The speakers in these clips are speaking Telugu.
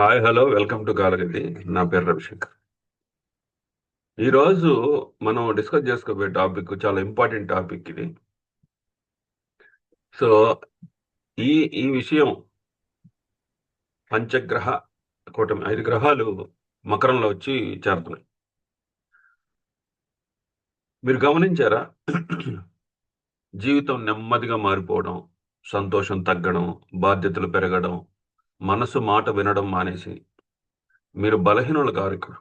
Hi hello welcome to gallery నా పేరు రవిశంకర్. ఈరోజు మనం డిస్కస్ చేసుకోబోయే టాపిక్ చాలా ఇంపార్టెంట్ టాపిక్ ఇది. సో ఈ ఈ విషయం పంచగ్రహ కూటమి ఐదు గ్రహాలు మకరంలో వచ్చి చేరుతున్నాయి. మీరు గమనించారా? జీవితం నెమ్మదిగా మారిపోవడం సంతోషం తగ్గడం బాధ్యతలు పెరగడం మనసు మాట వినడం మానేసి మీరు బలహీనులు కారు ఇక్కడ.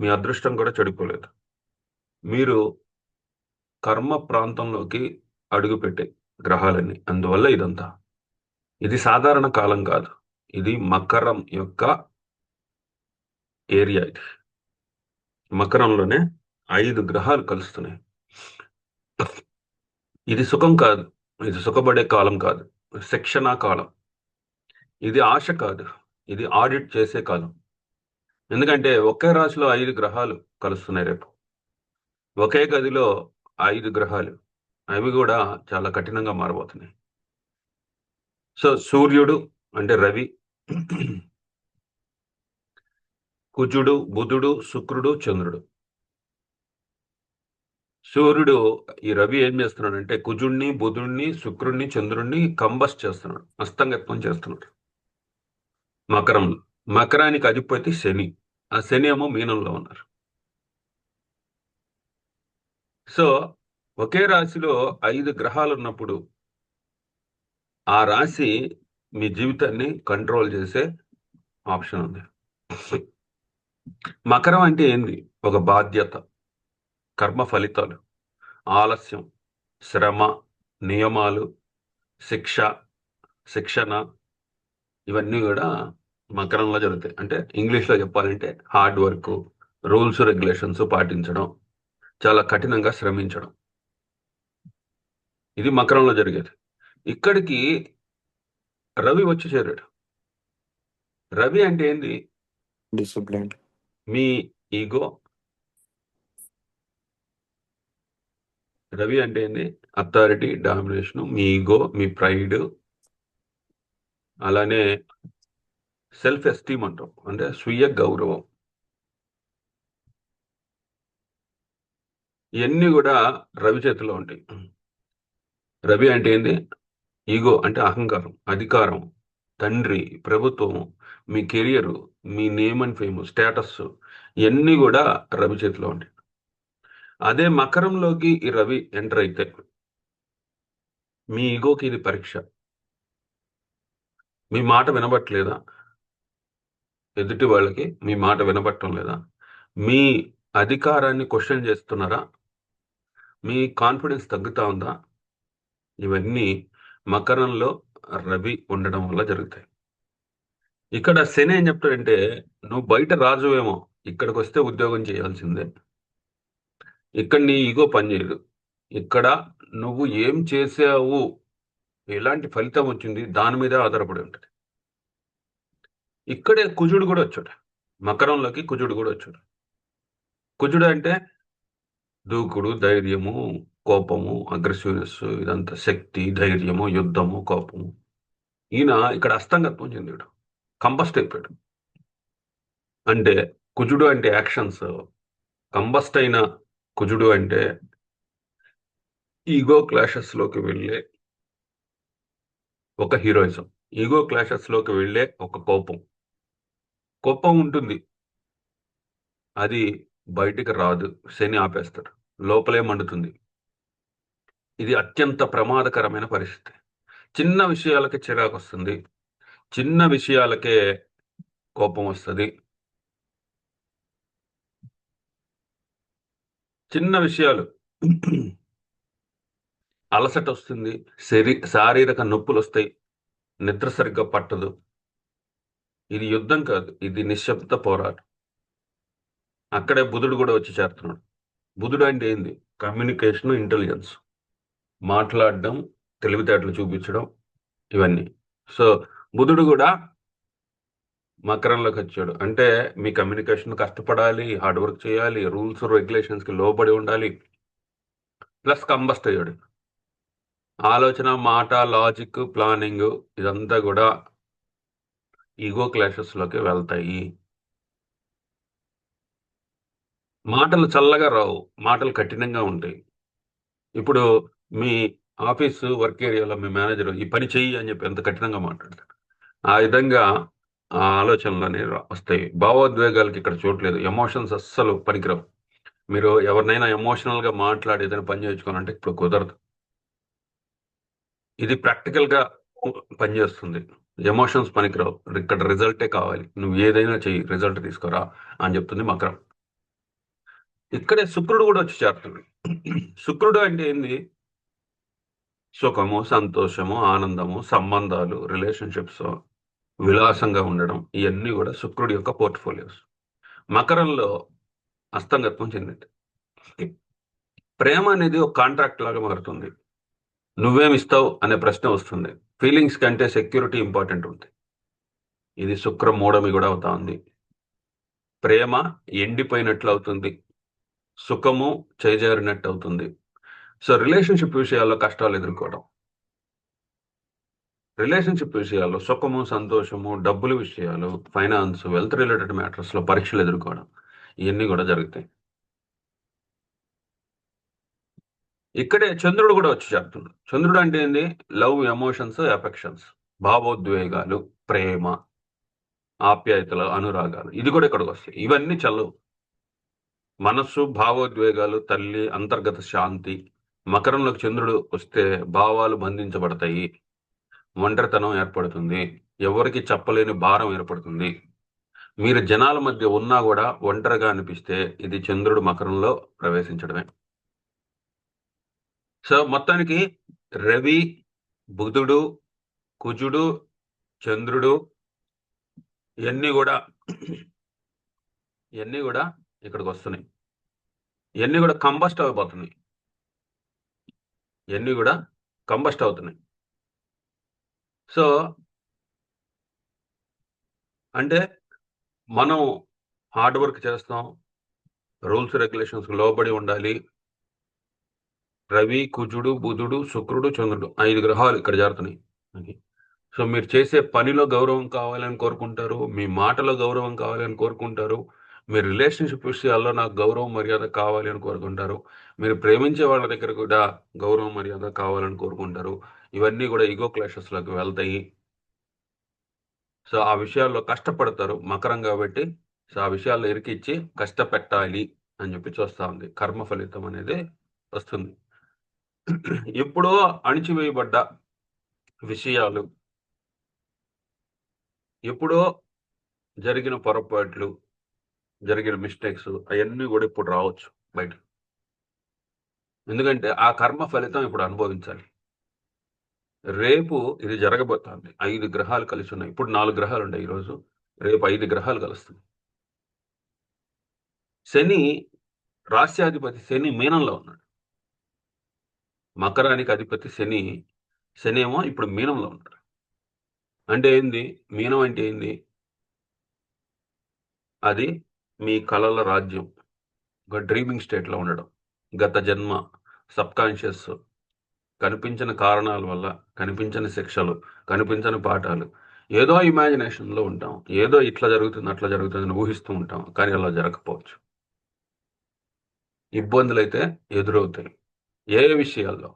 మీ అదృష్టం కూడా చెడిపోలేదు. మీరు కర్మ ప్రాంతంలోకి అడుగుపెట్టే గ్రహాలన్నీ అందువల్ల ఇదంతా. ఇది సాధారణ కాలం కాదు. ఇది మకరం యొక్క ఏరియా ఇది. మకరంలోనే ఐదు గ్రహాలు కలుస్తున్నాయి. ఇది సుఖం కాదు. ఇది సుఖపడే కాలం కాదు. శిక్షణ కాలం. ఇది ఆశ కాదు ఇది ఆడిట్ చేసే కాలం. ఎందుకంటే ఒకే రాశిలో ఐదు గ్రహాలు కలుస్తున్నాయి రేపు. ఒకే గదిలో ఐదు గ్రహాలు అవి కూడా చాలా కఠినంగా మారబోతున్నాయి. సో సూర్యుడు అంటే రవి కుజుడు బుధుడు శుక్రుడు చంద్రుడు. సూర్యుడు ఈ రవి ఏం చేస్తున్నాడు అంటే కుజుడిని బుధుడిని శుక్రుడిని కంబస్ చేస్తున్నాడు అస్తంగత్వం చేస్తున్నాడు. మకరంలో మకరానికి అధిపతి శని. ఆ శని ఏమో మీనంలో ఉన్నారు. సో ఒకే రాశిలో ఐదు గ్రహాలు ఉన్నప్పుడు ఆ రాశి మీ జీవితాన్ని కంట్రోల్ చేసే ఆప్షన్ ఉంది. మకరం అంటే ఏంది? ఒక బాధ్యత కర్మ ఫలితాలు ఆలస్యం శ్రమ నియమాలు శిక్ష శిక్షణ ఇవన్నీ కూడా మకరంలో జరుగుతాయి. అంటే ఇంగ్లీష్లో చెప్పాలంటే హార్డ్ వర్క్ రూల్స్ రెగ్యులేషన్స్ పాటించడం చాలా కఠినంగా శ్రమించడం. ఇది మకరంలో జరిగేది. ఇక్కడికి రవి వచ్చి చేరాడు. రవి అంటే ఏంది? డిసిప్లిన్ మీ ఈగో. రవి అంటే ఏంది? అథారిటీ డామినేషన్ మీ ఈగో మీ ప్రైడ్ అలానే సెల్ఫ్ ఎస్టీమ్ అంటాం. అంటే స్వీయ గౌరవం. ఇవన్నీ కూడా రవి చేతిలో ఉంటాయి. రవి అంటే ఏంది? ఈగో అంటే అహంకారం అధికారం తండ్రి ప్రభుత్వం మీ కెరియర్ మీ నేమ్ అండ్ ఫేమ్ స్టేటస్ ఇవన్నీ కూడా రవి చేతిలో ఉంటాయి. అదే మకరంలోకి ఈ రవి ఎంటర్ అయితే మీ ఈగోకి ఇది పరీక్ష. మీ మాట వినబట్టలేదా? ఎదుటి వాళ్ళకి మీ మాట వినబట్టం లేదా? మీ అధికారాన్ని క్వశ్చన్ చేస్తున్నారా? మీ కాన్ఫిడెన్స్ తగ్గుతా ఉందా? ఇవన్నీ మకరంలో రవి ఉండడం వల్ల జరుగుతాయి. ఇక్కడ శని ఏం చెప్తాడంటే నువ్వు బయట రాజువేమో ఇక్కడికి వస్తే ఉద్యోగం చేయాల్సిందే. ఇక్కడ నీ ఈగో పనిచేయదు ఇక్కడ నువ్వు ఏం చేసావు ఎలాంటి ఫలితం వచ్చింది? దాని మీద ఆధారపడి ఉంటుంది. ఇక్కడే కుజుడు కూడా వచ్చాడు. మకరంలోకి కుజుడు కూడా వచ్చాడు. కుజుడు అంటే దూకుడు ధైర్యము కోపము అగ్రెసివ్నెస్ ఇదంతా శక్తి ధైర్యము యుద్ధము కోపము. ఈయన ఇక్కడ అస్తంగత్వం చెందాడు. కంబస్ట్ అయిపోయాడు. అంటే కుజుడు అంటే యాక్షన్స్. కంబస్ట్ అయిన కుజుడు అంటే ఈగో క్లాషెస్లోకి వెళ్ళే ఒక హీరోయిజం. ఈగో క్లాషెస్లోకి వెళ్ళే ఒక కోపం. కోపం ఉంటుంది. అది బయటికి రాదు. శని ఆపేస్తాడు. లోపలే మండుతుంది. ఇది అత్యంత ప్రమాదకరమైన పరిస్థితి. చిన్న విషయాలకి చిరాకు వస్తుంది. చిన్న విషయాలకే కోపం వస్తుంది. చిన్న విషయాలు. అలసట వస్తుంది. శరీ శారీరక నొప్పులు వస్తాయి నిద్ర సరిగ్గా పట్టదు. ఇది యుద్ధం కాదు ఇది నిశ్శబ్ద పోరాటం. అక్కడే బుధుడు కూడా వచ్చి చేరుతున్నాడు. బుధుడు అంటే ఏంది? Communication intelligence. మాట్లాడడం తెలివితేటలు చూపించడం ఇవన్నీ. సో బుధుడు కూడా మకరంలోకి వచ్చాడు. అంటే మీ కమ్యూనికేషన్ కష్టపడాలి హార్డ్ వర్క్ చేయాలి రూల్స్ రెగ్యులేషన్స్కి లోబడి ఉండాలి ప్లస్ కంబస్ట్ అయ్యాడు ఆలోచన మాట లాజిక్ ప్లానింగ్ ఇదంతా కూడా ఈగో క్లాషెస్లోకి వెళ్తాయి. మాటలు చల్లగా రావు మాటలు కఠినంగా ఉంటాయి. ఇప్పుడు మీ ఆఫీసు వర్క్ ఏరియాలో మీ మేనేజర్ ఈ పని చెయ్యి అని చెప్పి ఎంత కఠినంగా మాట్లాడతాడు. ఆ విధంగా ఆ ఆలోచనలు అనేవి వస్తాయి. భావోద్వేగాలకి ఇక్కడ చూడలేదు ఎమోషన్స్ అస్సలు పనికిరావు. మీరు ఎవరినైనా ఎమోషనల్గా మాట్లాడి ఏదైనా పని చేయించుకోవాలంటే ఇప్పుడు కుదరదు. ఇది ప్రాక్టికల్గా పనిచేస్తుంది. ఎమోషన్స్ పనికిరావు. ఇక్కడ రిజల్టే కావాలి. నువ్వు ఏదైనా చెయ్యి రిజల్ట్ తీసుకురా అని చెప్తుంది మకరం. ఇక్కడే శుక్రుడు కూడా వచ్చి చేరుతుంది శుక్రుడు అంటే ఏంది? సుఖము సంతోషము ఆనందము సంబంధాలు రిలేషన్షిప్స్ విలాసంగా ఉండడం ఇవన్నీ కూడా శుక్రుడి యొక్క పోర్ట్ఫోలియోస్ మకరంలో అస్తంగత్వం చెందింది. ప్రేమ అనేది ఒక కాంట్రాక్ట్ లాగా మారుతుంది. నువ్వేమిస్తావు అనే ప్రశ్న వస్తుంది. ఫీలింగ్స్ కంటే సెక్యూరిటీ ఇంపార్టెంట్ ఉంది ఇది శుక్ర మూడమి కూడా అవుతా ఉంది. ప్రేమ ఎండిపోయినట్లు అవుతుంది. సుఖము చేజారినట్టు అవుతుంది. సో రిలేషన్షిప్ విషయాల్లో కష్టాలు ఎదుర్కోవడం. రిలేషన్షిప్ విషయాల్లో సుఖము సంతోషము డబ్బుల విషయాలు ఫైనాన్స్ వెల్త్ రిలేటెడ్ మ్యాటర్స్లో పరీక్షలు ఎదుర్కోవడం. ఇవన్నీ కూడా జరుగుతాయి. ఇక్కడే చంద్రుడు కూడా వచ్చి చెప్తున్నాడు. చంద్రుడు అంటే ఏంది? లవ్ ఎమోషన్స్ ఎఫెక్షన్స్ భావోద్వేగాలు ప్రేమ ఆప్యాయతలు అనురాగాలు. ఇది కూడా ఇక్కడికి వస్తాయి. ఇవన్నీ చల్లవు. మనస్సు భావోద్వేగాలు తల్లి అంతర్గత శాంతి మకరంలోకి చంద్రుడు వస్తే భావాలు బంధించబడతాయి. ఒంటరితనం ఏర్పడుతుంది. ఎవరికి చెప్పలేని భారం ఏర్పడుతుంది. మీరు జనాల మధ్య ఉన్నా కూడా ఒంటరిగా అనిపిస్తే ఇది చంద్రుడు మకరంలో ప్రవేశించడమే. సో మొత్తానికి రవి బుధుడు కుజుడు చంద్రుడు ఇవన్నీ కూడా ఇవన్నీ కూడా ఇక్కడికి వస్తున్నాయి. ఇవన్నీ కూడా కంబస్ట్ అయిపోతున్నాయి ఇవన్నీ కూడా కంబస్ట్ అవుతున్నాయి. సో అంటే మనం హార్డ్ వర్క్ చేస్తాం రూల్స్ రెగ్యులేషన్స్ లోబడి ఉండాలి రవి కుజుడు బుధుడు శుక్రుడు చంద్రుడు ఐదు గ్రహాలు ఇక్కడ జారుతున్నాయి. సో మీరు చేసే పనిలో గౌరవం కావాలని కోరుకుంటారు మీ మాటలో గౌరవం కావాలని కోరుకుంటారు మీ రిలేషన్షిప్ విషయాల్లో నాకు గౌరవం మర్యాద కావాలి అని కోరుకుంటారు మీరు ప్రేమించే వాళ్ళ దగ్గర కూడా గౌరవం మర్యాద కావాలని కోరుకుంటారు. ఇవన్నీ కూడా ఈగో క్లాషెస్లోకి వెళ్తాయి. సో ఆ విషయాల్లో కష్టపడతారు మకరం కాబట్టి. సో ఆ విషయాల్లో ఇరికిచ్చి కష్టపెట్టాలి అని చెప్పి చూస్తూ ఉంది. కర్మ ఫలితం అనేది వస్తుంది. ఎప్పుడో అణిచివేయబడ్డ విషయాలు ఎప్పుడో జరిగిన పొరపాట్లు జరిగిన మిస్టేక్స్ అవన్నీ కూడా ఇప్పుడు రావచ్చు బయట. ఎందుకంటే ఆ కర్మ ఫలితం ఇప్పుడు అనుభవించాలి. రేపు ఇది జరగబోతోంది. ఐదు గ్రహాలు కలిసి ఉన్నాయి. ఇప్పుడు నాలుగు గ్రహాలు ఉన్నాయి ఈరోజు. రేపు ఐదు గ్రహాలు కలుస్తుంది శని రాస్యాధిపతి శని మీనంలో ఉన్నాడు. మకరానికి అధిపతి శని. శని ఏమో ఇప్పుడు మీనంలో ఉన్నాడు అంటే ఏంది? మీనం అంటే ఏంది? అది మీ కళల రాజ్యం. ఒక డ్రీమింగ్ స్టేట్లో ఉండడం. గత జన్మ సబ్కాన్షియస్ కనిపించిన కారణాల వల్ల కనిపించని శిక్షలు కనిపించని పాఠాలు. ఏదో ఇమాజినేషన్లో ఉంటాం. ఏదో ఇట్లా జరుగుతుంది అట్లా జరుగుతుందని ఊహిస్తూ ఉంటాం. కానీ అలా జరగకపోవచ్చు. ఇబ్బందులు అయితే ఎదురవుతాయి. ఏ విషయాల్లో?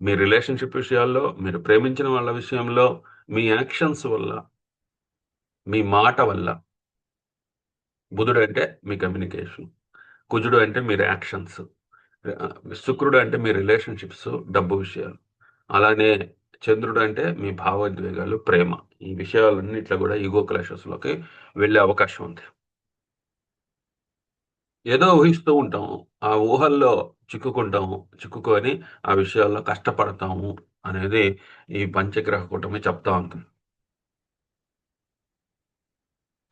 మీ రిలేషన్షిప్ విషయాల్లో మీరు ప్రేమించిన వాళ్ళ విషయంలో మీ యాక్షన్స్ వల్ల మీ మాట వల్ల బుధుడు అంటే మీ కమ్యూనికేషన్ కుజుడు అంటే మీ యాక్షన్స్ శుక్రుడు అంటే మీ రిలేషన్షిప్స్ డబ్బు విషయాలు అలానే చంద్రుడు అంటే మీ భావోద్వేగాలు ప్రేమ ఈ విషయాలన్నిట్లో కూడా ఈగో క్లాషెస్లోకి వెళ్ళే అవకాశం ఉంది. ఏదో ఊహిస్తూ ఉంటాము. ఆ ఊహల్లో చిక్కుకుంటాము. చిక్కుకొని ఆ విషయాల్లో కష్టపడతాము అనేది ఈ పంచగ్రహ కూటమి చెప్తా ఉంటుంది.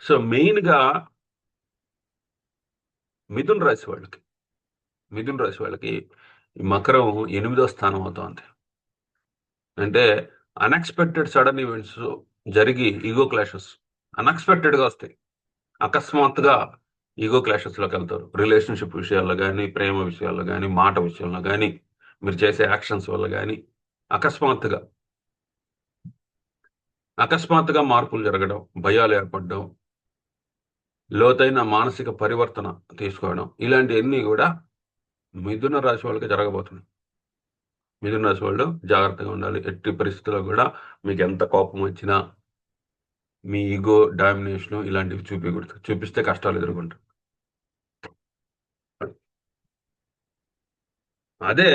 సో మెయిన్గా మిథున్ రాశి వాళ్ళకి మిథున్ రాశి వాళ్ళకి మకరం ఎనిమిదో స్థానం అవుతుంది. అంటే అన్ఎక్స్పెక్టెడ్ సడన్ ఈవెంట్స్ జరిగి ఈగో క్లాషెస్ అన్ఎక్స్పెక్టెడ్గా వస్తాయి. అకస్మాత్తుగా ఈగో క్లాషెస్లోకి వెళ్తారు. రిలేషన్షిప్ విషయాల్లో కానీ ప్రేమ విషయాల్లో కానీ మాట విషయంలో కానీ మీరు చేసే యాక్షన్స్ వల్ల కానీ అకస్మాత్తుగా అకస్మాత్తుగా మార్పులు జరగడం భయాలు ఏర్పడడం లోతైన మానసిక పరివర్తన తీసుకోవడం ఇలాంటివన్నీ కూడా మిథున రాశి వాళ్ళకి జరగబోతున్నాయి. మిథున రాశి వాళ్ళు జాగ్రత్తగా ఉండాలి. ఎట్టి పరిస్థితుల్లో కూడా మీకు ఎంత కోపం వచ్చినా మీ ఈగో డామినేషన్ ఇలాంటివి చూపించకూడదు చూపిస్తే కష్టాలు ఎదుర్కొంటారు. అదే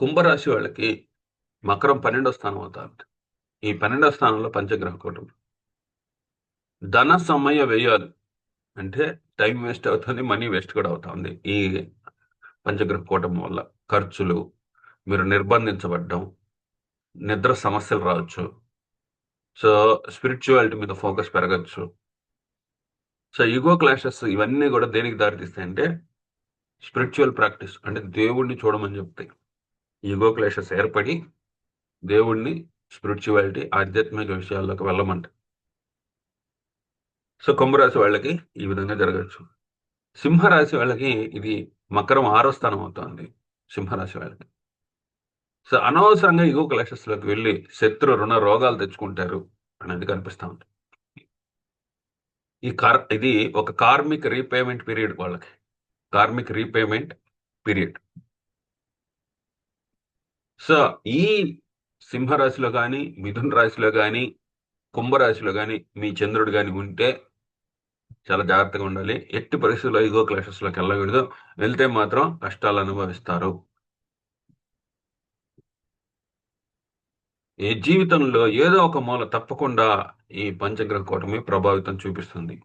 కుంభరాశి వాళ్ళకి మకరం పన్నెండో స్థానం అవుతారు ఈ పన్నెండో స్థానంలో పంచగ్రహ కూటమి. ధన సమయ వ్యయాలు అంటే టైం వేస్ట్ అవుతుంది మనీ వేస్ట్ కూడా అవుతుంది. ఈ పంచగ్రహ కూటమి వల్ల ఖర్చులు మీరు నిర్బంధించబడ్డం నిద్ర సమస్యలు రావచ్చు. సో స్పిరిచువాలిటీ మీద ఫోకస్ పెరగచ్చు. సో ఈగో క్లాషెస్ ఇవన్నీ కూడా దేనికి దారితీస్తాయంటే స్పిరిచువల్ ప్రాక్టీస్ అంటే దేవుణ్ణి చూడమని చెప్తాయి ఈగో క్లేషెస్ ఏర్పడి దేవుణ్ణి స్పిరిచువాలిటీ ఆధ్యాత్మిక విషయాల్లోకి వెళ్ళమంట. సో కుంభరాశి వాళ్ళకి ఈ విధంగా జరగచ్చు. సింహరాశి వాళ్ళకి ఇది మకరం ఆరో స్థానం అవుతుంది సింహరాశి వాళ్ళకి. సో అనవసరంగా ఈగో క్లాషెస్లోకి వెళ్ళి శత్రు రుణ రోగాలు తెచ్చుకుంటారు అనేది కనిపిస్తూ ఉంది. ఈ కార్ ఇది ఒక కార్మిక్ రీపేమెంట్ పీరియడ్ వాళ్ళకి. Karmic repayment period. సో ఈ సింహరాశిలో కానీ మిథున రాశిలో కానీ కుంభరాశిలో కానీ మీ చంద్రుడు కానీ ఉంటే చాలా జాగ్రత్తగా ఉండాలి. ఎట్టి పరిస్థితుల్లో ఇగో క్లాషెస్లోకి వెళ్ళకూడదు. వెళ్తే మాత్రం కష్టాలు అనుభవిస్తారు. ఈ జీవితంలో ఏదో ఒక మూల తప్పకుండా ఈ పంచగ్రహ కూటమి ప్రభావితం చూపిస్తుంది.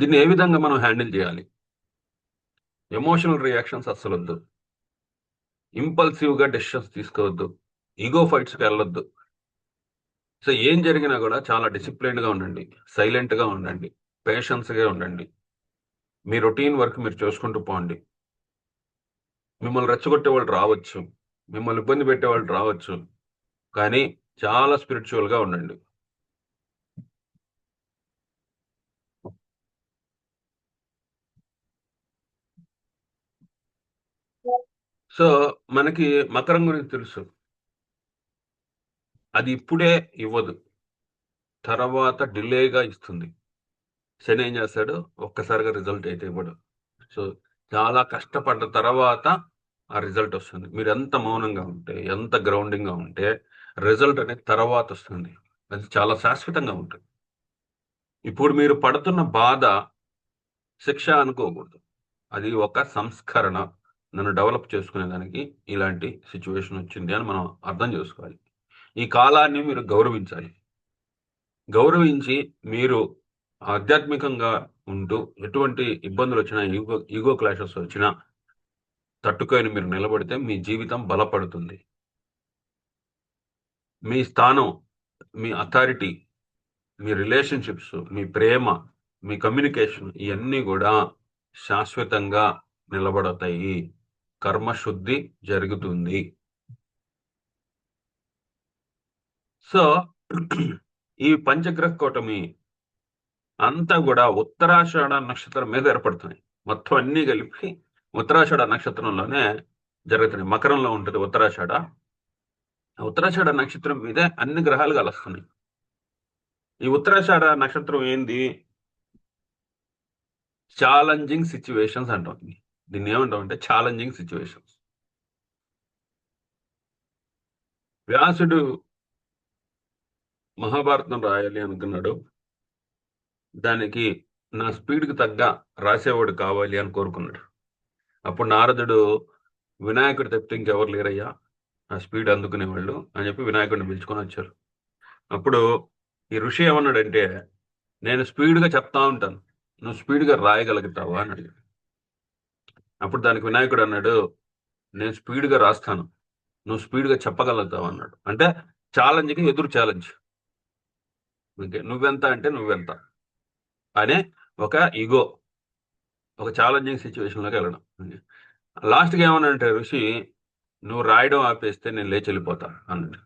దీన్ని ఏ విధంగా మనం హ్యాండిల్ చేయాలి? ఎమోషనల్ రియాక్షన్స్ అస్సలు వద్దు ఇంపల్సివ్గా డెసిషన్స్ తీసుకోవద్దు. ఈగో ఫైట్స్కి వెళ్ళొద్దు. సో ఏం జరిగినా కూడా చాలా డిసిప్లైన్డ్గా ఉండండి. సైలెంట్గా ఉండండి. పేషెన్స్గా ఉండండి. మీ రొటీన్ వర్క్ మీరు చూసుకుంటూ పోండి. మిమ్మల్ని రెచ్చగొట్టే వాళ్ళు రావచ్చు. మిమ్మల్ని ఇబ్బంది పెట్టే వాళ్ళు రావచ్చు. కానీ చాలా స్పిరిచువల్గా ఉండండి. సో మనకి మకరం గురించి తెలుసు. అది ఇప్పుడే ఇవ్వదు. తర్వాత డిలేగా ఇస్తుంది. శని ఏం చేస్తాడు? ఒక్కసారిగా రిజల్ట్ అయితే ఇవ్వడు. సో చాలా కష్టపడ్డ తర్వాత ఆ రిజల్ట్ వస్తుంది. మీరు ఎంత మౌనంగా ఉంటే ఎంత గ్రౌండింగ్గా ఉంటే రిజల్ట్ అనేది తర్వాత వస్తుంది. అది చాలా శాశ్వతంగా ఉంటుంది. ఇప్పుడు మీరు పడుతున్న బాధ శిక్ష అనుకోకూడదు. అది ఒక సంస్కరణ. నన్ను డెవలప్ చేసుకునేదానికి ఇలాంటి సిచ్యువేషన్ వచ్చింది అని మనం అర్థం చేసుకోవాలి. ఈ కాలాన్ని మీరు గౌరవించాలి. గౌరవించి మీరు ఆధ్యాత్మికంగా ఉంటూ ఎటువంటి ఇబ్బందులు వచ్చినా ఈగో ఈగో క్లాషెస్ వచ్చినా తట్టుకొని మీరు నిలబడితే మీ జీవితం బలపడుతుంది. మీ స్థానం మీ అథారిటీ మీ రిలేషన్షిప్స్ మీ ప్రేమ మీ కమ్యూనికేషన్ ఇవన్నీ కూడా శాశ్వతంగా నిలబడతాయి. కర్మశుద్ధి జరుగుతుంది. సో ఈ పంచగ్రహ కూటమి అంతా కూడా ఉత్తరాషాఢ నక్షత్రం మీద ఏర్పడుతుంది. మొత్తం అన్ని కలిపి ఉత్తరాషాఢ నక్షత్రంలోనే జరుగుతున్నాయి. మకరంలో ఉంటుంది ఉత్తరాషాఢ. ఉత్తరాషాఢ నక్షత్రం మీదే అన్ని గ్రహాలు కలుస్తున్నాయి. ఈ ఉత్తరాషాఢ నక్షత్రం ఏంది? ఛాలెంజింగ్ సిచ్యువేషన్స్ అంటుంది. దీన్ని ఏమంటాం అంటే ఛాలెంజింగ్ సిచ్యువేషన్స్ వ్యాసుడు మహాభారతం రాయాలి అనుకున్నాడు. దానికి నా స్పీడ్కి తగ్గ రాసేవాడు కావాలి అని కోరుకున్నాడు. అప్పుడు నారదుడు వినాయకుడు తప్పితే ఇంకెవరు లేరయ్యా? ఆ స్పీడ్ అందుకునేవాళ్ళు అని చెప్పి వినాయకుడిని పిలుచుకొని వచ్చారు. అప్పుడు ఈ ఋషి ఏమన్నాడంటే నేను స్పీడ్గా చెప్తా ఉంటాను. నువ్వు స్పీడ్గా రాయగలుగుతావా అని అడిగాడు. అప్పుడు దానికి వినాయకుడు అన్నాడు నేను స్పీడ్గా రాస్తాను. నువ్వు స్పీడ్గా చెప్పగలుగుతావు అన్నాడు. అంటే ఛాలెంజ్కి ఎదురు ఛాలెంజ్. నువ్వెంత అంటే నువ్వెంత. అనే ఒక ఈగో ఒక ఛాలెంజింగ్ సిచ్యువేషన్లోకి వెళ్ళడం. లాస్ట్గా ఏమన్నాడంటే ఋషి నువ్వు రాయడం ఆపేస్తే నేను లేచి వెళ్ళిపోతా అన్నాడు.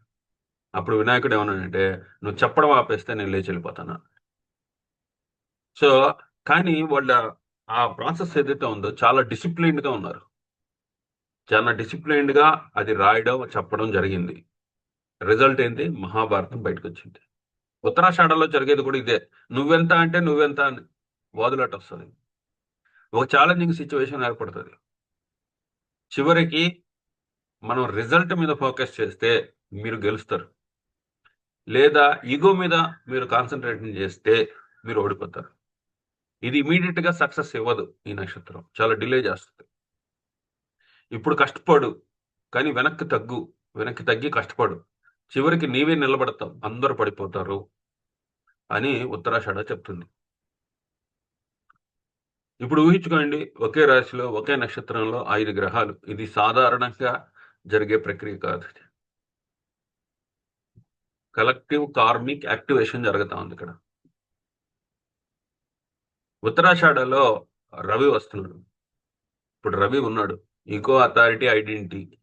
అప్పుడు వినాయకుడు ఏమన్నాడంటే నువ్వు చెప్పడం ఆపేస్తే నేను లేచి వెళ్ళిపోతాను సో కానీ వాళ్ళ ఆ ప్రాసెస్ ఏదైతే ఉందో చాలా డిసిప్లైన్డ్గా ఉన్నారు. చాలా డిసిప్లైన్డ్గా అది రాయడం చెప్పడం జరిగింది. రిజల్ట్ ఏంటి మహాభారతం బయటకు వచ్చింది ఉత్తరాషాఢలో జరిగేది కూడా ఇదే. నువ్వెంత అంటే నువ్వెంత అని వాదులాట వస్తుంది. ఒక ఛాలెంజింగ్ సిచ్యువేషన్ ఏర్పడుతుంది. చివరికి మనం రిజల్ట్ మీద ఫోకస్ చేస్తే మీరు గెలుస్తారు. లేదా ఈగో మీద మీరు కాన్సన్ట్రేషన్ చేస్తే మీరు ఓడిపోతారు. ఇది ఇమీడియట్గా సక్సెస్ ఇవ్వదు ఈ నక్షత్రం. చాలా డిలే చేస్తుంది. ఇప్పుడు కష్టపడు కానీ వెనక్కి తగ్గు. వెనక్కి తగ్గి కష్టపడు. చివరికి నీవే నిలబడతావు. అందరు పడిపోతారు అని ఉత్తరాషాఢ చెప్తుంది. ఇప్పుడు ఊహించుకోండి ఒకే రాశిలో ఒకే నక్షత్రంలో ఐదు గ్రహాలు. ఇది సాధారణంగా జరిగే ప్రక్రియ కాదు. కలెక్టివ్ కార్మిక్ యాక్టివేషన్ జరుగుతా ఉంది ఇక్కడ. ఉత్తరాషాఢలో రవి వస్తున్నాడు. ఇప్పుడు రవి ఉన్నాడు. ఈకో అథారిటీ ఐడెంటిటీ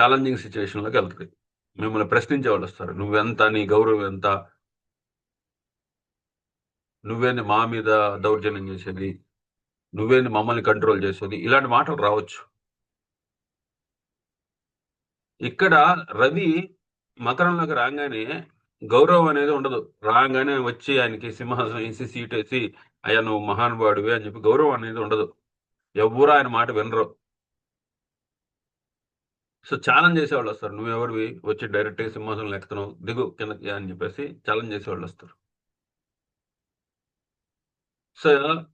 ఛాలెంజింగ్ సిచ్యువేషన్లోకి వెళ్తుంది. మిమ్మల్ని ప్రశ్నించే వాళ్ళు వస్తారు. నువ్వెంత నీ గౌరవం ఎంత? నువ్వేంది మా మీద దౌర్జన్యం చేసేది. నువ్వేంది మమ్మల్ని కంట్రోల్ చేసేది. ఇలాంటి మాటలు రావచ్చు. ఇక్కడ రవి మకరంలోకి రాగానే గౌరవం అనేది ఉండదు. రాగానే వచ్చి ఆయనకి సింహాసనం వేసి సీట్ వేసి అయ్యా నువ్వు మహానుభావుడివి అని చెప్పి గౌరవం అనేది ఉండదు. ఎవరు ఆయన మాట వినరు. సో ఛాలెంజ్ చేసేవాళ్ళు వస్తారు. నువ్వు ఎవరివి? వచ్చి డైరెక్ట్గా సింహాసనం ఎక్కుతున్నావు. దిగు కిందకి అని చెప్పేసి ఛాలెంజ్ చేసేవాళ్ళు వస్తారు. సో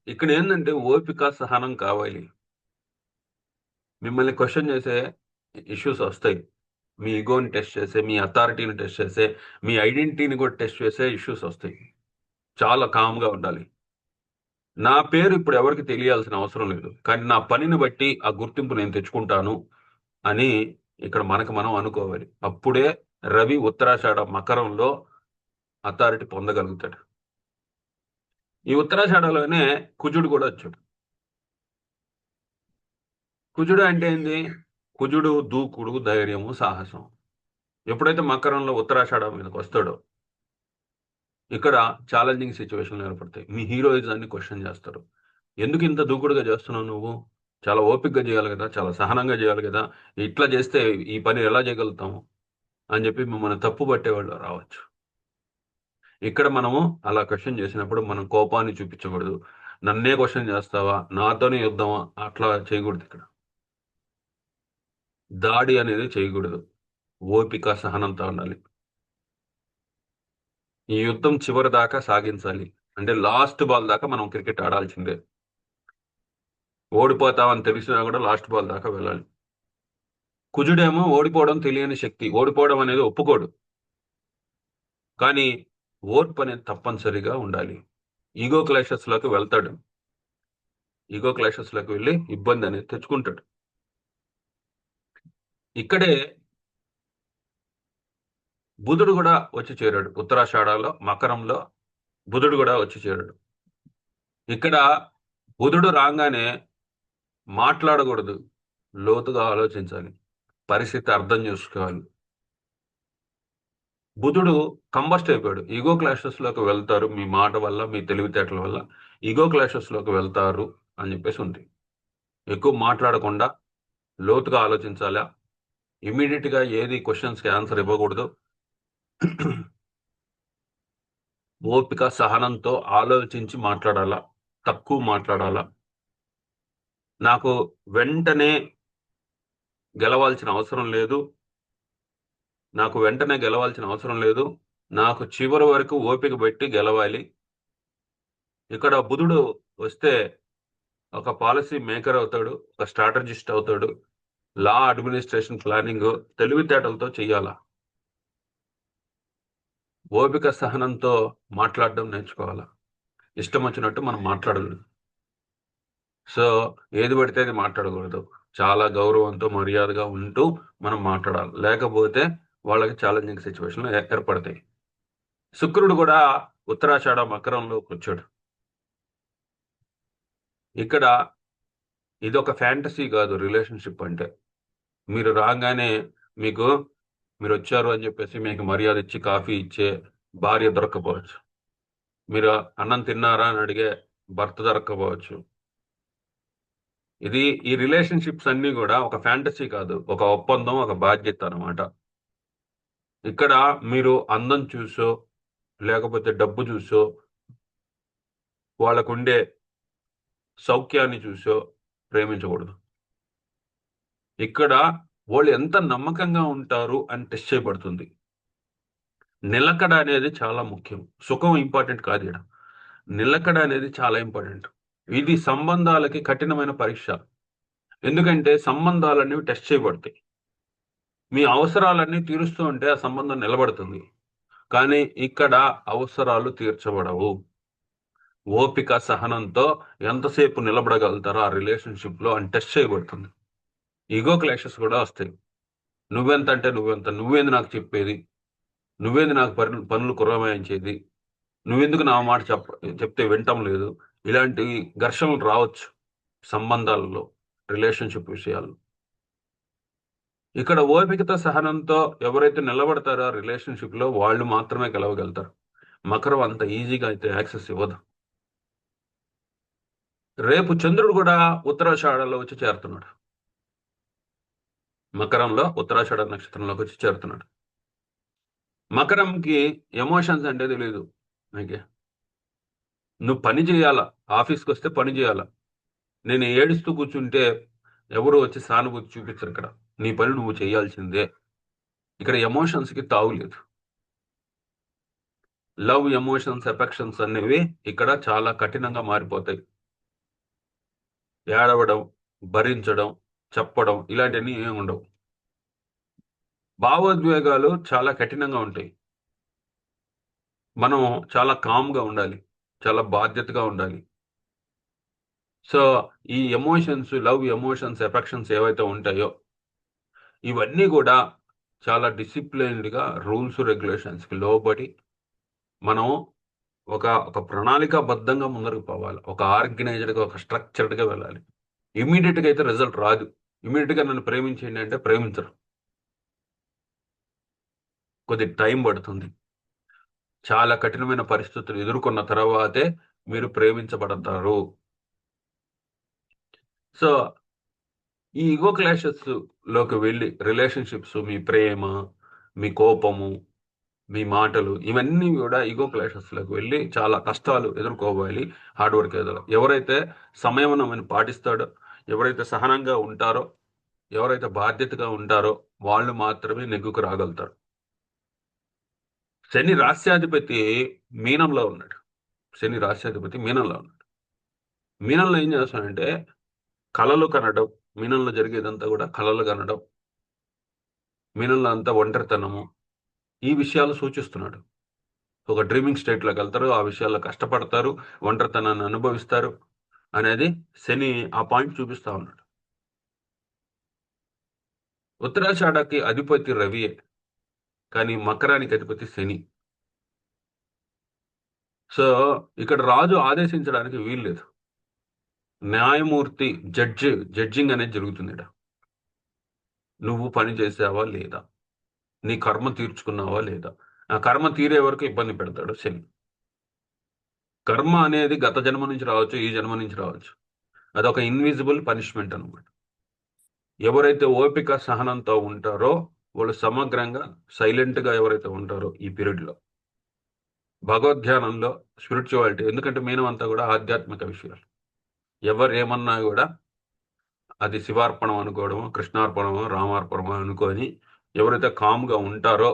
ఇక్కడ ఏంటంటే ఓపిక సహనం కావాలి. మిమ్మల్ని క్వశ్చన్ చేసే ఇష్యూస్ వస్తాయి. మీ ఈగోని టెస్ట్ చేసే మీ అథారిటీని టెస్ట్ చేసే మీ ఐడెంటిటీని కూడా టెస్ట్ చేసే ఇష్యూస్ వస్తాయి. చాలా కామ్గా ఉండాలి. నా పేరు ఇప్పుడు ఎవరికి తెలియాల్సిన అవసరం లేదు. కానీ నా పనిని బట్టి ఆ గుర్తింపు నేను తెచ్చుకుంటాను అని ఇక్కడ మనకు మనం అనుకోవాలి. అప్పుడే రవి ఉత్తరాషాఢ మకరంలో అథారిటీ పొందగలుగుతాడు. ఈ ఉత్తరాషాఢలోనే కుజుడు కూడా వచ్చాడు. కుజుడు అంటే ఏంది? కుజుడు దూకుడు ధైర్యము సాహసం. ఎప్పుడైతే మకరంలో ఉత్తరాషాఢ మీదకి వస్తాడో ఇక్కడ ఛాలెంజింగ్ సిచ్యువేషన్లు ఏర్పడతాయి. మీ హీరోయిజాన్ని క్వశ్చన్ చేస్తారు. ఎందుకు ఇంత దూకుడుగా చేస్తున్నావు నువ్వు? చాలా ఓపికగా చేయాలి కదా చాలా సహనంగా చేయాలి కదా. ఇట్లా చేస్తే ఈ పని ఎలా చేయగలుగుతాము? అని చెప్పి మిమ్మల్ని తప్పు పట్టేవాళ్ళు రావచ్చు. ఇక్కడ మనము అలా క్వశ్చన్ చేసినప్పుడు మనం కోపాన్ని చూపించకూడదు. నన్నే క్వశ్చన్ చేస్తావా? నాతోనే యుద్ధమా? అట్లా చేయకూడదు ఇక్కడ. దాడి అనేది చేయకూడదు. ఓపిక సహనంతో ఉండాలి ఈ యుద్ధం చివరి దాకా సాగించాలి. అంటే లాస్ట్ బాల్ దాకా మనం క్రికెట్ ఆడాల్సిందే. ఓడిపోతామని తెలిసినా కూడా లాస్ట్ బాల్ దాకా వెళ్ళాలి. కుజుడేమో ఓడిపోవడం తెలియని శక్తి. ఓడిపోవడం అనేది ఒప్పుకోడు. కానీ ఓర్పు అనేది తప్పనిసరిగా ఉండాలి. ఈగో క్లాషెస్లోకి వెళ్తాడు. ఈగో క్లాషెస్లోకి వెళ్ళి ఇబ్బంది అనేది తెచ్చుకుంటాడు. ఇక్కడే బుధుడు కూడా వచ్చి చేరాడు. ఉత్తరాషాఢలో మకరంలో బుధుడు కూడా వచ్చి చేరాడు. ఇక్కడ బుధుడు రాగానే మాట్లాడకూడదు. లోతుగా ఆలోచించాలి. పరిస్థితి అర్థం చేసుకోవాలి. బుధుడు కంబస్ట్ అయిపోయాడు. ఈగో క్లాషెస్లోకి వెళ్తారు. మీ మాట వల్ల మీ తెలివితేటల వల్ల ఈగో క్లాషెస్లోకి వెళ్తారు అని చెప్పేసి ఉంది. ఎక్కువ మాట్లాడకుండా లోతుగా ఆలోచించాలా? ఇమీడియట్గా ఏది క్వశ్చన్స్కి ఆన్సర్ ఇవ్వకూడదు. ఓపిక సహనంతో ఆలోచించి మాట్లాడాలా? తక్కువ మాట్లాడాలా? నాకు వెంటనే గెలవాల్సిన అవసరం లేదు. నాకు వెంటనే గెలవాల్సిన అవసరం లేదు. నాకు చివరి వరకు ఓపిక పెట్టి గెలవాలి. ఇక్కడ బుధుడు వస్తే ఒక పాలసీ మేకర్ అవుతాడు ఒక స్ట్రాటజిస్ట్ అవుతాడు. లా అడ్మినిస్ట్రేషన్ ప్లానింగ్ తెలివితేటలతో చెయ్యాలా? ఓపిక సహనంతో మాట్లాడడం నేర్చుకోవాలా? ఇష్టం వచ్చినట్టు మనం మాట్లాడలేదు సో ఏది పడితే అది మాట్లాడకూడదు. చాలా గౌరవంతో మర్యాదగా ఉంటూ మనం మాట్లాడాలి. లేకపోతే వాళ్ళకి ఛాలెంజింగ్ సిచ్యువేషన్లు ఏర్పడతాయి. శుక్రుడు కూడా ఉత్తరాషాఢ మకరంలో కూర్చోడు ఇక్కడ ఇది ఒక ఫ్యాంటసీ కాదు రిలేషన్షిప్ అంటే. మీరు రాగానే మీకు మీరు వచ్చారు అని చెప్పేసి మీకు మర్యాద ఇచ్చి కాఫీ ఇచ్చే భార్య దొరకపోవచ్చు మీరు అన్నం తిన్నారా అని అడిగే భర్త దొరకపోవచ్చు ఇది ఈ రిలేషన్షిప్స్ అన్ని కూడా ఒక ఫ్యాంటసీ కాదు ఒక ఒప్పందం ఒక బాధ్యత అనమాట ఇక్కడ మీరు అందం చూసో లేకపోతే డబ్బు చూసో వాళ్ళకుండే సౌఖ్యాన్ని చూసో ప్రేమించకూడదు. ఇక్కడ వాళ్ళు ఎంత నమ్మకంగా ఉంటారు అని టెస్ట్ చేయబడుతుంది. నిలకడ అనేది చాలా ముఖ్యం. సుఖం ఇంపార్టెంట్ కాదు ఇక్కడ. నిలకడ అనేది చాలా ఇంపార్టెంట్. ఇది సంబంధాలకి కఠినమైన పరీక్ష. ఎందుకంటే సంబంధాలన్నీ టెస్ట్ చేయబడతాయి. మీ అవసరాలన్నీ తీరుస్తూ ఉంటే ఆ సంబంధం నిలబడుతుంది. కానీ ఇక్కడ అవసరాలు తీర్చబడవు. ఓపిక సహనంతో ఎంతసేపు నిలబడగలుగుతారో ఆ రిలేషన్షిప్లో అని టెస్ట్ చేయబడుతుంది. ఈగో క్లాషెస్ కూడా వస్తాయి. నువ్వెంత అంటే నువ్వెంత నువ్వేంది నాకు చెప్పేది? నువ్వేంది నాకు పనులు పనులు కుర్రమాయించేది? నువ్వెందుకు నా మాట చెప్ప చెప్తే వింటం లేదు? ఇలాంటి ఘర్షణలు రావచ్చు సంబంధాలలో రిలేషన్షిప్ విషయాలు ఇక్కడ ఓపికత సహనంతో ఎవరైతే నిలబడతారో రిలేషన్షిప్లో వాళ్ళు మాత్రమే గెలవగలుగుతారు మకరం అంత ఈజీగా అయితే యాక్సెస్ ఇవ్వదు. రేపు చంద్రుడు కూడా ఉత్తరాషాఢలో వచ్చి చేరుతున్నాడు. మకరంలో ఉత్తరాషాఢ నక్షత్రంలోకి వచ్చి చేరుతున్నాడు. మకరంకి ఎమోషన్స్ అంటే తెలియదు నీకే. నువ్వు పని చేయాలా? ఆఫీస్కి వస్తే పని చేయాలా? నేను ఏడుస్తూ కూర్చుంటే ఎవరు వచ్చి సానుభూతి చూపించరు ఇక్కడ. నీ పని నువ్వు చేయాల్సిందే. ఇక్కడ ఎమోషన్స్కి తావులేదు లవ్ ఎమోషన్స్ ఎఫెక్షన్స్ అనేవి ఇక్కడ చాలా కఠినంగా మారిపోతాయి. ఏడవడం భరించడం చెప్పడం ఇలాంటివన్నీ ఏమి ఉండవు. భావోద్వేగాలు చాలా కఠినంగా ఉంటాయి. మనం చాలా కామ్గా ఉండాలి చాలా బాధ్యతగా ఉండాలి. సో ఈ ఎమోషన్స్ లవ్ ఎమోషన్స్ ఎఫెక్షన్స్ ఏవైతే ఉంటాయో ఇవన్నీ కూడా చాలా డిసిప్లైన్డ్గా రూల్స్ రెగ్యులేషన్స్కి లోబడి మనం ఒక ఒక ప్రణాళికాబద్ధంగా ముందరకు పోవాలి. ఒక ఆర్గనైజ్డ్గా ఒక స్ట్రక్చర్డ్గా వెళ్ళాలి. ఇమీడియట్గా అయితే రిజల్ట్ రాదు. ఇమీడియట్గా నన్ను ప్రేమించండి అంటే ప్రేమించరు. కొద్ది టైం పడుతుంది. చాలా కఠినమైన పరిస్థితులు ఎదుర్కొన్న తర్వాతే మీరు ప్రేమించబడతారు. సో ఈ ఈగో క్లాషెస్లోకి వెళ్ళి రిలేషన్షిప్స్ మీ ప్రేమ మీ కోపము మీ మాటలు ఇవన్నీ కూడా ఈగో క్లాషెస్లోకి వెళ్ళి చాలా కష్టాలు ఎదుర్కోవాలి హార్డ్ వర్క్ ఎదురు ఎవరైతే సంయమనం పాటిస్తాడో ఎవరైతే సహనంగా ఉంటారో ఎవరైతే బాధ్యతగా ఉంటారో వాళ్ళు మాత్రమే నెగ్గుకు రాగలుగుతారు. శని రాస్యాధిపతి మీనంలో ఉన్నాడు. శని రాస్యాధిపతి మీనంలో ఉన్నాడు. మీనంలో ఏం చేస్తాడంటే కళలు కనడం మీనంలో జరిగేదంతా కూడా కళలు కనడం మీనంలో అంతా ఒంటరితనము ఈ విషయాలు సూచిస్తున్నాడు. ఒక డ్రీమింగ్ స్టేట్లోకి వెళ్తారు ఆ విషయాల్లో కష్టపడతారు ఒంటరితనాన్ని అనుభవిస్తారు. అనేది శని ఆ పాయింట్ చూపిస్తా ఉన్నాడు. ఉత్తరాషాఢకి అధిపతి రవియే కానీ మకరానికి అధిపతి శని. సో ఇక్కడ రాజు ఆదేశించడానికి వీల్లేదు న్యాయమూర్తి జడ్జి జడ్జింగ్ అనేది జరుగుతుంది ఇక్కడ నువ్వు పని చేసావా లేదా? నీ కర్మ తీర్చుకున్నావా లేదా? ఆ కర్మ తీరే వరకు ఇబ్బంది పెడతాడు శని. కర్మ అనేది గత జన్మ నుంచి రావచ్చు ఈ జన్మ నుంచి రావచ్చు. అదొక ఇన్విజిబుల్ పనిష్మెంట్ అనమాట ఎవరైతే ఓపిక సహనంతో ఉంటారో వాళ్ళు సమగ్రంగా సైలెంట్గా ఎవరైతే ఉంటారో ఈ పీరియడ్లో. భగవద్ధ్యానంలో స్పిరిచువాలిటీ ఎందుకంటే మీనం అంతా కూడా ఆధ్యాత్మిక విషయాలు. ఎవరు ఏమన్నా కూడా అది శివార్పణం అనుకోవడం కృష్ణార్పణమో రామార్పణమో అనుకొని ఎవరైతే కామ్గా ఉంటారో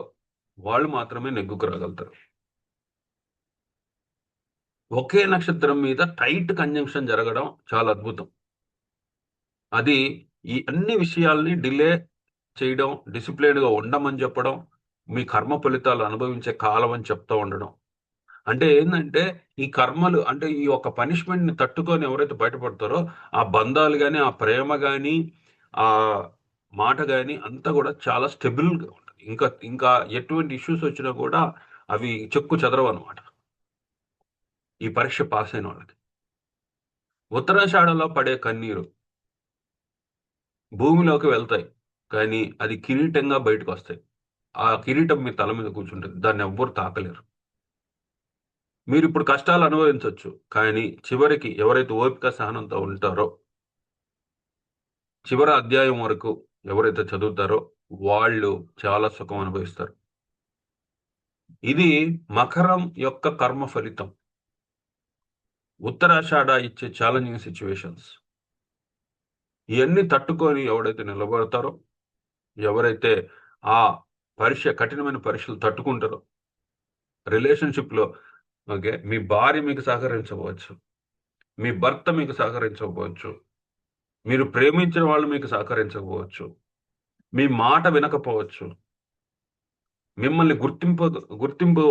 వాళ్ళు మాత్రమే నెగ్గుకు రాగలుగుతారు. ఒకే నక్షత్రం మీద టైట్ కంజంక్షన్ జరగడం చాలా అద్భుతం. అది ఈ అన్ని విషయాల్ని డిలే చేయడం డిసిప్లైన్గా ఉండమని చెప్పడం మీ కర్మ ఫలితాలు అనుభవించే కాలం అని చెప్తా ఉండడం. అంటే ఏంటంటే ఈ కర్మలు అంటే ఈ యొక్క పనిష్మెంట్ని తట్టుకొని ఎవరైతే బయటపడతారో ఆ బంధాలు కానీ ఆ ప్రేమ కానీ ఆ మాట కానీ అంతా కూడా చాలా స్టెబుల్గా ఉంటుంది. ఇంకా ఇంకా ఎటువంటి ఇష్యూస్ వచ్చినా కూడా అవి చెక్కు చెదరవు అనమాట ఈ పరీక్ష పాస్ అయిన వాళ్ళకి. ఉత్తరాషాఢలో పడే కన్నీరు భూమిలోకి వెళ్తాయి కానీ అది కిరీటంగా బయటకు వస్తాయి. ఆ కిరీటం మీ తల మీద కూర్చుంటుంది దాన్ని ఎవ్వరు తాకలేరు. మీరు ఇప్పుడు కష్టాలు అనుభవించవచ్చు కానీ చివరికి ఎవరైతే ఓపిక సహనంతో ఉంటారో చివరి అధ్యాయం వరకు ఎవరైతే చదువుతారో వాళ్ళు చాలా సుఖం అనుభవిస్తారు. ఇది మకరం యొక్క కర్మ ఫలితం. ఉత్తరాషాఢ ఇచ్చే ఛాలెంజింగ్ సిచ్యువేషన్స్ ఇవన్నీ తట్టుకొని ఎవడైతే నిలబడతారో ఎవరైతే ఆ పరీక్ష కఠినమైన పరీక్షలు తట్టుకుంటారో రిలేషన్షిప్లో ఓకే మీ భార్య మీకు సహకరించవచ్చు మీ భర్త మీకు సహకరించకపోవచ్చు మీరు ప్రేమించిన వాళ్ళు మీకు సహకరించకపోవచ్చు మీ మాట వినకపోవచ్చు మిమ్మల్ని గుర్తింపు గుర్తింపు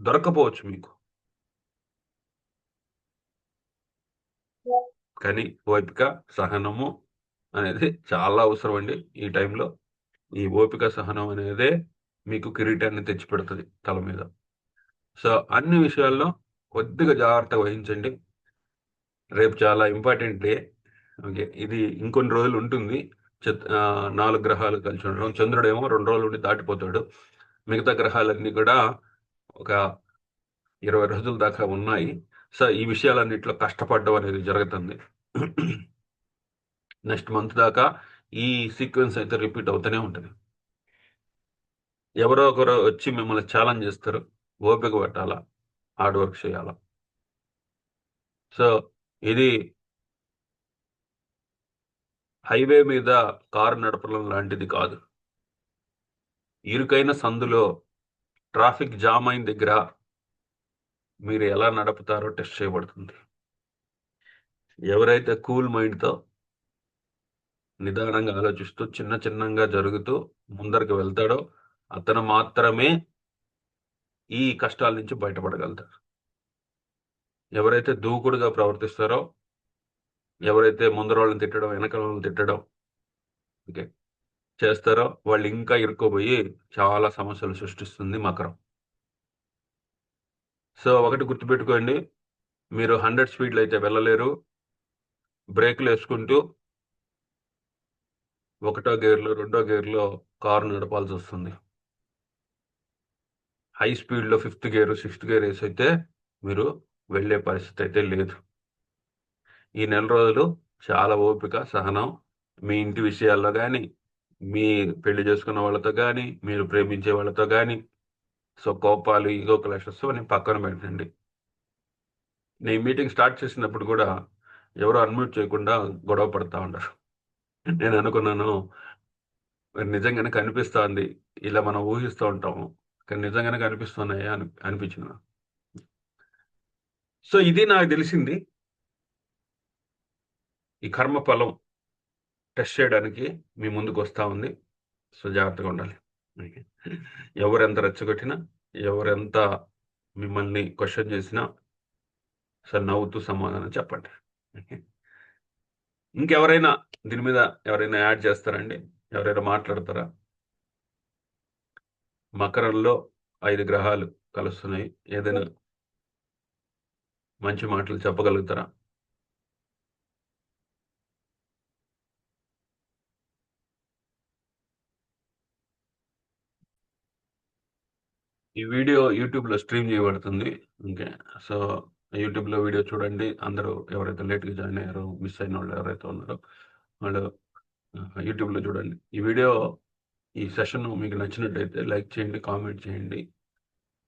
దొరకపోవచ్చు మీకు. కానీ ఓపిక సహనము అనేది చాలా అవసరం అండి ఈ టైంలో. ఈ ఓపిక సహనం అనేదే మీకు కిరీటాన్ని తెచ్చిపెడుతుంది తల మీద. సో అన్ని విషయాల్లో కొద్దిగా జాగ్రత్త వహించండి. రేపు చాలా ఇంపార్టెంట్ డే. ఓకే ఇది ఇంకొన్ని రోజులు ఉంటుంది. నాలుగు గ్రహాలు కలిసి ఉండడం. చంద్రుడు ఏమో రెండు రోజులు ఉండి దాటిపోతాడు. మిగతా గ్రహాలన్నీ కూడా ఒక ఇరవై రోజుల దాకా ఉన్నాయి. సో ఈ విషయాలన్నింటిలో కష్టపడడం అనేది జరుగుతుంది. నెక్స్ట్ మంత్ దాకా ఈ సీక్వెన్స్ అయితే రిపీట్ అవుతూనే ఉంటుంది. ఎవరో ఒకరు వచ్చి మిమ్మల్ని ఛాలెంజ్ చేస్తారు ఓపిక పెట్టాలా హార్డ్ వర్క్ చేయాలా? సో ఇది హైవే మీద కారు నడపడం లాంటిది కాదు. ఇరుకైన సందులో ట్రాఫిక్ జామ్ అయిన దగ్గర మీరు ఎలా నడుపుతారో టెస్ట్ చేయబడుతుంది. ఎవరైతే కూల్ మైండ్తో నిదానంగా ఆలోచిస్తూ చిన్న చిన్నంగా జరుగుతూ ముందరికి వెళ్తాడో అతను మాత్రమే ఈ కష్టాల నుంచి బయటపడగలుగుతారు ఎవరైతే దూకుడుగా ప్రవర్తిస్తారో ఎవరైతే ముందర వాళ్ళని తిట్టడం వెనక వాళ్ళని తిట్టడం ఓకే చేస్తారో వాళ్ళు ఇంకా ఇరుక్కుపోయి చాలా సమస్యలు సృష్టిస్తుంది మకరం. సో ఒకటి గుర్తుపెట్టుకోండి. మీరు హండ్రెడ్ స్పీడ్లో అయితే వెళ్ళలేరు. బ్రేక్లు వేసుకుంటూ ఒకటో గేర్లో రెండో గేర్లో కారు నడపాల్సి వస్తుంది. హై స్పీడ్లో ఫిఫ్త్ గేర్ సిక్స్త్ గేర్ వేసి అయితే మీరు వెళ్ళే పరిస్థితి అయితే లేదు. ఈ నెల రోజులు చాలా ఓపిక సహనం. మీ ఇంటి విషయాల్లో కానీ మీ పెళ్ళి చేసుకున్న వాళ్ళతో కానీ మీరు ప్రేమించే వాళ్ళతో కానీ సో కోపాలు ఈగో క్లాషెస్ నేను పక్కన పెట్టండి. నేను మీటింగ్ స్టార్ట్ చేసినప్పుడు కూడా ఎవరు అన్మ్యూట్ చేయకుండా గొడవ పడతా ఉండరు నేను అనుకున్నాను నిజంగానే కనిపిస్తుంది ఇలా మనం ఊహిస్తూ ఉంటాము కానీ నిజంగానే కనిపిస్తున్నాయా అని అనిపించింది సో ఇది నాకు తెలిసింది. ఈ కర్మ ఫలం టెస్ట్ చేయడానికి మీ ముందుకు వస్తూ ఉంది. సో జాగ్రత్తగా ఉండాలి. ఎవరెంత రెచ్చగొట్టినా ఎవరెంత మిమ్మల్ని క్వశ్చన్ చేసినా సార్ నవ్వుతూ సమాధానం చెప్పండి. ఇంకెవరైనా దీని మీద ఎవరైనా యాడ్ చేస్తారండి? ఎవరైనా మాట్లాడతారా? మకరంలో ఐదు గ్రహాలు కలుస్తున్నాయి. ఏదైనా మంచి మాటలు చెప్పగలుగుతారా? ఈ వీడియో యూట్యూబ్లో స్ట్రీమ్ చేయబడుతుంది. ఓకే. సో యూట్యూబ్లో వీడియో చూడండి. అందరూ ఎవరైతే లేట్గా జాయిన్ అయ్యారో మిస్ అయిన వాళ్ళు ఎవరైతే ఉన్నారో వాళ్ళు యూట్యూబ్లో చూడండి. ఈ వీడియో ఈ సెషన్ మీకు నచ్చినట్టయితే లైక్ చేయండి కామెంట్ చేయండి.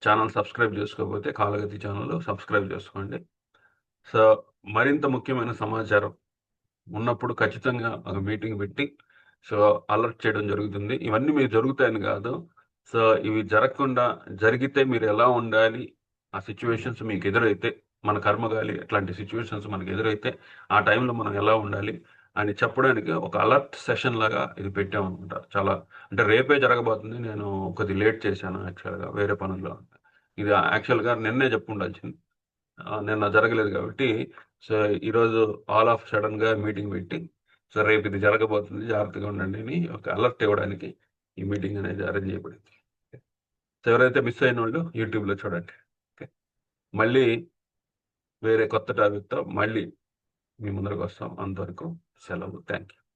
ఛానల్ సబ్స్క్రైబ్ చేసుకోకపోతే కాలగతి ఛానల్ సబ్స్క్రైబ్ చేసుకోండి. సో మరింత ముఖ్యమైన సమాచారం. ఉన్నప్పుడు ఖచ్చితంగా ఒక మీటింగ్ పెట్టి సో అలర్ట్ చేయడం జరుగుతుంది. ఇవన్నీ మీరు జరుగుతాయని కాదు. సో ఇవి జరగకుండా జరిగితే మీరు ఎలా ఉండాలి? ఆ సిచ్యువేషన్స్ మీకు ఎదురైతే మన కర్మగాలి అట్లాంటి సిచ్యువేషన్స్ మనకు ఎదురైతే ఆ టైంలో మనం ఎలా ఉండాలి అని చెప్పడానికి ఒక అలర్ట్ సెషన్ లాగా ఇది పెట్టామన్నమాట. చాలా అంటే రేపే జరగబోతుంది. నేను కొద్ది లేట్ చేశాను యాక్చువల్గా వేరే పనుల్లో. ఇది యాక్చువల్గా నిన్నే చెప్పు ఉండాల్సింది నిన్న జరగలేదు కాబట్టి సో ఈరోజు ఆల్ ఆఫ్ సడన్గా మీటింగ్ పెట్టి సో రేపు ఇది జరగబోతుంది జాగ్రత్తగా ఉండండి అని ఒక అలర్ట్ ఇవ్వడానికి ఈ మీటింగ్ అనేది అరేంజ్ చేయబడింది. ఎవరైతే మిస్ అయిన వాళ్ళు యూట్యూబ్లో చూడండి. ఓకే. మళ్ళీ వేరే కొత్త టాపిక్తో మళ్ళీ మీ ముందరకు వస్తాం అంతవరకు సెలవు. Thank you